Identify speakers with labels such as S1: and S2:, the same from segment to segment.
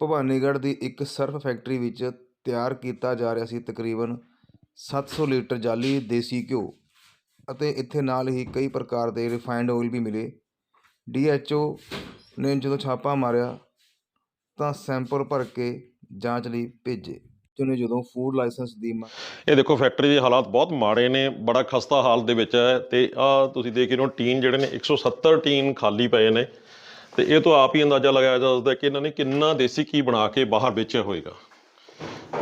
S1: ਭਵਾਨੀਗੜ੍ਹ ਦੀ ਇੱਕ Surf factory ਵਿੱਚ ਤਿਆਰ ਕੀਤਾ ਜਾ ਰਿਹਾ ਸੀ ਤਕਰੀਬਨ ਸੱਤ ਸੌ ਲੀਟਰ ਜਾਅਲੀ ਦੇਸੀ ਘਿਓ ਅਤੇ ਇੱਥੇ ਨਾਲ ਹੀ ਕਈ ਪ੍ਰਕਾਰ ਦੇ ਰਿਫਾਈਨਡ ਆਇਲ ਵੀ ਮਿਲੇ। ਡੀ ਐੱਚ ਓ ਨੇ ਜਦੋਂ ਛਾਪਾ ਮਾਰਿਆ ਤਾਂ ਸੈਂਪਲ ਭਰ ਕੇ ਜਾਂਚ ਲਈ ਭੇਜੇ ਨੇ ਜਦੋਂ ਫੂਡ ਲਾਇਸੈਂਸ ਦੀ
S2: ਇਹ ਦੇਖੋ, ਫੈਕਟਰੀ ਦੇ ਹਾਲਾਤ ਬਹੁਤ ਮਾੜੇ ਨੇ, ਬੜਾ ਖਸਤਾ ਹਾਲ ਦੇ ਵਿੱਚ ਹੈ ਤੇ ਆ ਤੁਸੀਂ ਦੇਖ ਰਹੇ ਹੋ, ਟੀਨ ਜਿਹੜੇ ਨੇ 170 ਟੀਨ ਖਾਲੀ ਪਏ ਨੇ। ਤੇ ਇਹ ਤੋਂ ਆਪ ਹੀ ਅੰਦਾਜ਼ਾ ਲਗਾਇਆ ਜਾ ਸਕਦਾ ਕਿ ਇਹਨਾਂ ਨੇ ਕਿੰਨਾ ਦੇਸੀ ਘੀ ਬਣਾ ਕੇ ਬਾਹਰ ਵੇਚਿਆ ਹੋਵੇਗਾ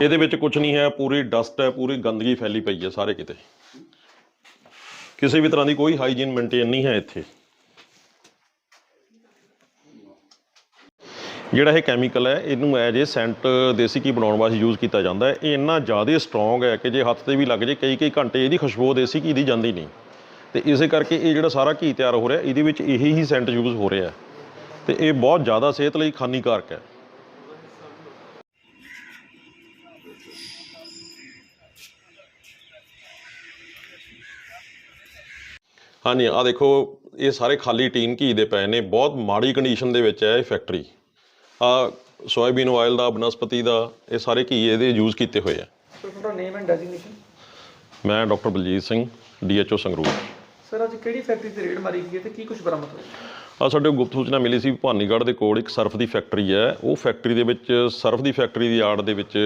S2: ਇਹਦੇ ਵਿੱਚ ਕੁਝ ਨਹੀਂ ਹੈ, ਪੂਰੀ ਡਸਟ ਹੈ, ਪੂਰੀ ਗੰਦਗੀ ਫੈਲੀ ਪਈ ਹੈ ਸਾਰੇ ਕਿਤੇ। ਕਿਸੇ ਵੀ ਤਰ੍ਹਾਂ ਦੀ ਕੋਈ ਹਾਈਜੀਨ ਮੇਨਟੇਨ ਨਹੀਂ ਹੈ ਇੱਥੇ। ਜਿਹੜਾ ਇਹ ਕੈਮੀਕਲ ਹੈ, ਇਹਨੂੰ ਐਜ ਏ ਸੈਂਟ ਦੇਸੀ ਘੀ ਬਣਾਉਣ ਵਾਸਤੇ ਯੂਜ਼ ਕੀਤਾ ਜਾਂਦਾ ਹੈ। ਇਹ ਇੰਨਾ ਜ਼ਿਆਦਾ ਸਟਰੋਂਗ ਹੈ ਕਿ ਜੇ ਹੱਥ ਤੇ ਵੀ ਲੱਗ ਜੇ, ਕਈ ਕਈ ਘੰਟੇ ਇਹਦੀ ਖੁਸ਼ਬੂ ਦੇਸੀ ਘੀ ਦੀ ਜਾਂਦੀ ਨਹੀਂ। ਤੇ ਇਸੇ ਕਰਕੇ ਇਹ ਜਿਹੜਾ ਸਾਰਾ ਘੀ ਤਿਆਰ ਹੋ ਰਿਹਾ, ਇਹਦੇ ਵਿੱਚ ਇਹੀ ਹੀ ਸੈਂਟ ਯੂਜ਼ ਹੋ ਰਿਹਾ ਹੈ। ਤੇ ਇਹ ਬਹੁਤ ਜ਼ਿਆਦਾ ਸਿਹਤ ਲਈ ਹਾਨੀਕਾਰਕ ਹੈ। ਹਾਂਜੀ ਆ ਦੇਖੋ ਇਹ ਸਾਰੇ ਖਾਲੀ ਟੀਨ ਘੀ ਦੇ ਪਏ ਨੇ। ਬਹੁਤ ਮਾੜੀ ਕੰਡੀਸ਼ਨ ਦੇ ਵਿੱਚ ਹੈ ਇਹ ਫੈਕਟਰੀ ਆ ਸੋਇਆਬੀਨ ਆਇਲ ਦਾ ਬਨਸਪਤੀ ਦਾ ਇਹ ਸਾਰੇ ਘੀ ਇਹਦੇ ਯੂਜ਼ ਕੀਤੇ ਹੋਏ ਆ।
S3: ਸਰ ਤੁਹਾਡਾ ਨੇਮ ਐਂਡ ਡੈਜ਼ਿਗਨੇਸ਼ਨ
S2: ਮੈਂ doctor Baljeet Singh DHO Sangrur.
S3: Sir ਅੱਜ ਕਿਹੜੀ ਫੈਕਟਰੀ ਤੇ ਰੇਡ ਮਾਰੀ ਗਈ ਤੇ ਕੀ ਕੁਝ ਬਰਾਮਦ ਹੋਇਆ?
S2: ਆ ਸਾਡੇ ਗੁਪਤ ਸੂਚਨਾ ਮਿਲੀ ਸੀ ਭਾਨੀਗੜ੍ਹ ਦੇ ਕੋਲ ਇੱਕ ਸਰਫ ਦੀ ਫੈਕਟਰੀ ਹੈ। ਉਹ ਫੈਕਟਰੀ ਦੇ ਵਿੱਚ ਸਰਫ ਦੀ ਫੈਕਟਰੀ ਦੀ ਆੜ ਦੇ ਵਿੱਚ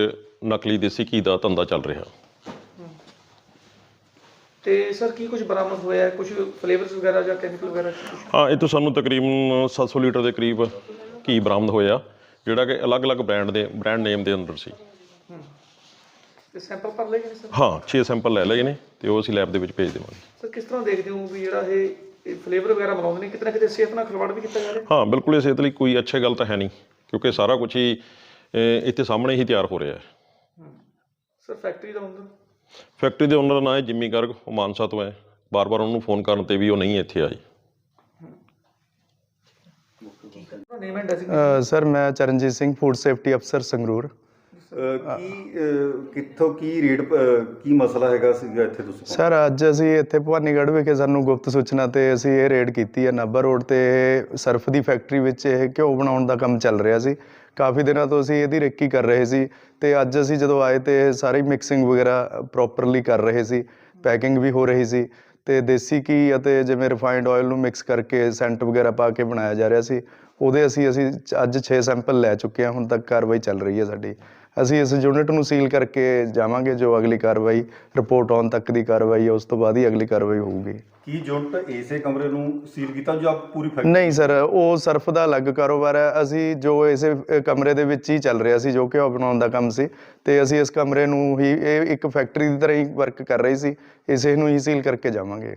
S2: ਨਕਲੀ ਦੇਸੀ ਘੀ ਦਾ ਧੰਦਾ ਚੱਲ ਰਿਹਾ।
S3: ਤੇ ਸਰ ਕੀ ਕੁਝ ਬਰਾਮਦ ਹੋਇਆ? ਹੈ ਕੁਝ ਫਲੇਵਰਸ ਵਗੈਰਾ ਜਾਂ ਕੈਮੀਕਲ ਵਗੈਰਾ?
S2: ਹਾਂ ਇਹ ਤੋਂ ਸਾਨੂੰ ਤਕਰੀਬਨ 700 ਲੀਟਰ ਦੇ ਕਰੀਬ ਘੀ ਬਰਾਮਦ ਹੋਇਆ ਜਿਹੜਾ ਕਿ ਅਲੱਗ-ਅਲੱਗ ਬ੍ਰਾਂਡ ਦੇ ਬ੍ਰਾਂਡ ਨੇਮ ਦੇ ਅੰਦਰ ਸੀ।
S3: ਤੇ ਸੈਂਪਲ ਭਰ ਲਏ ਗਏ ਨੇ ਸਰ?
S2: ਹਾਂ 6 ਸੈਂਪਲ ਲੈ ਲਏ ਨੇ ਤੇ ਉਹ ਅਸੀਂ ਲੈਬ ਦੇ ਵਿੱਚ ਭੇਜ ਦੇਵਾਂਗੇ।
S3: ਸਰ ਕਿਸ ਤਰ੍ਹਾਂ ਦੇਖਦੇ ਹੋ ਵੀ ਜਿਹੜਾ ਇਹ ਫਲੇਵਰ ਵਗੈਰਾ ਬਣਾਉਂਦੇ ਨੇ ਕਿਤੇ ਨਾ ਕਿਤੇ ਸਿਹਤ ਨਾਲ ਖਿਲਵਾੜ ਵੀ ਕੀਤਾ ਜਾ ਰਿਹਾ?
S2: ਹਾਂ ਬਿਲਕੁਲ ਇਹ ਸਿਹਤ ਲਈ ਕੋਈ ਅੱਛੀ ਗੱਲ ਤਾਂ ਹੈ ਨਹੀਂ ਕਿਉਂਕਿ ਸਾਰਾ ਕੁਝ ਹੀ ਇੱਥੇ ਸਾਹਮਣੇ ਹੀ ਤਿਆਰ ਹੋ ਰਿਹਾ ਹੈ।
S3: ਸਰ ਫੈਕਟਰੀ ਦਾ ਹੁੰਦਾ
S2: ਫੈਕਟਰੀ ਦੇ ਓਨਰ ਦਾ ਨਾਂ ਹੈ ਜਿੰਮੀ ਗਰਗ ਉਹ ਮਾਨਸਾ ਤੋਂ ਹੈ। ਬਾਰ-ਬਾਰ ਉਹਨੂੰ ਫੋਨ ਕਰਨ ਤੇ ਵੀ ਉਹ ਨਹੀਂ ਇੱਥੇ ਆਈ
S3: ਨੇਮ
S4: ਸਰ ਮੈਂ ਚਰਨਜੀਤ ਸਿੰਘ ਫੂਡ ਸੇਫਟੀ ਅਫਸਰ ਸੰਗਰੂਰ।
S5: ਕੀ ਕਿੱਥੋਂ ਕੀ ਰੇਟ ਕੀ ਮਸਲਾ ਹੈਗਾ ਸੀਗਾ ਇੱਥੇ ਤੁਸੀਂ?
S4: ਸਰ, ਅੱਜ ਅਸੀਂ ਇੱਥੇ ਭਵਾਨੀਗੜ੍ਹ ਵਿਖੇ ਸਾਨੂੰ ਗੁਪਤ ਸੂਚਨਾ ਤੇ ਅਸੀਂ ਇਹ ਰੇਡ ਕੀਤੀ ਹੈ ਨਾਭਾ ਰੋਡ ਤੇ ਸਰਫ ਦੀ ਫੈਕਟਰੀ ਵਿੱਚ ਇਹ ਘਿਓ ਬਣਾਉਣ ਦਾ ਕੰਮ ਚੱਲ ਰਿਹਾ ਸੀ। ਕਾਫੀ ਦਿਨਾਂ ਤੋਂ ਅਸੀਂ ਇਹਦੀ ਰੇਕੀ ਕਰ ਰਹੇ ਸੀ ਤੇ ਅੱਜ ਅਸੀਂ ਜਦੋਂ ਆਏ ਤੇ ਇਹ ਸਾਰੀ ਮਿਕਸਿੰਗ ਵਗੈਰਾ ਪ੍ਰੋਪਰਲੀ ਕਰ ਰਹੇ ਸੀ ਪੈਕਿੰਗ ਵੀ ਹੋ ਰਹੀ ਸੀ ਤੇ ਦੇਸੀ ਘੀ ਅਤੇ ਜਿਵੇਂ ਰਿਫਾਈਨਡ ਆਇਲ ਨੂੰ ਮਿਕਸ ਕਰਕੇ ਸੈਂਟ ਵਗੈਰਾ ਪਾ ਕੇ ਬਣਾਇਆ ਜਾ ਰਿਹਾ ਸੀ। ਉਹਦੇ ਅਸੀਂ ਅਸੀਂ ਅੱਜ 6 ਸੈਂਪਲ ਲੈ ਚੁੱਕੇ ਹਾਂ ਹੁਣ ਤੱਕ ਕਾਰਵਾਈ ਚੱਲ ਰਹੀ ਹੈ ਸਾਡੀ। ਅਸੀਂ ਇਸ ਯੂਨਿਟ ਨੂੰ ਸੀਲ ਕਰਕੇ ਜਾਵਾਂਗੇ ਜੋ ਅਗਲੀ ਕਾਰਵਾਈ ਰਿਪੋਰਟ ਆਉਣ ਤੱਕ ਦੀ ਕਾਰਵਾਈ ਹੈ ਉਸ ਤੋਂ ਬਾਅਦ ਹੀ ਅਗਲੀ ਕਾਰਵਾਈ ਹੋਊਗੀ।
S5: ਕੀ ਯੂਨਿਟ ਇਸੇ ਕਮਰੇ ਨੂੰ ਸੀਲ ਕੀਤਾ ਜੋ ਆਪ ਪੂਰੀ ਫੈਕਟਰੀ
S4: ਨਹੀਂ ਸਰ ਉਹ ਸਰਫ ਦਾ ਅਲੱਗ ਕਾਰੋਬਾਰ ਹੈ। ਅਸੀਂ ਜੋ ਇਸੇ ਕਮਰੇ ਦੇ ਵਿੱਚ ਹੀ ਚੱਲ ਰਿਹਾ ਸੀ ਜੋ ਕਿ ਉਹ ਬਣਾਉਣ ਦਾ ਕੰਮ ਸੀ। ਤੇ ਅਸੀਂ ਇਸ ਕਮਰੇ ਨੂੰ ਹੀ ਇਹ ਇੱਕ ਫੈਕਟਰੀ ਦੀ ਤਰ੍ਹਾਂ ਹੀ ਵਰਕ ਕਰ ਰਹੀ ਸੀ। ਇਸੇ ਨੂੰ ਹੀ ਸੀਲ ਕਰਕੇ ਜਾਵਾਂਗੇ।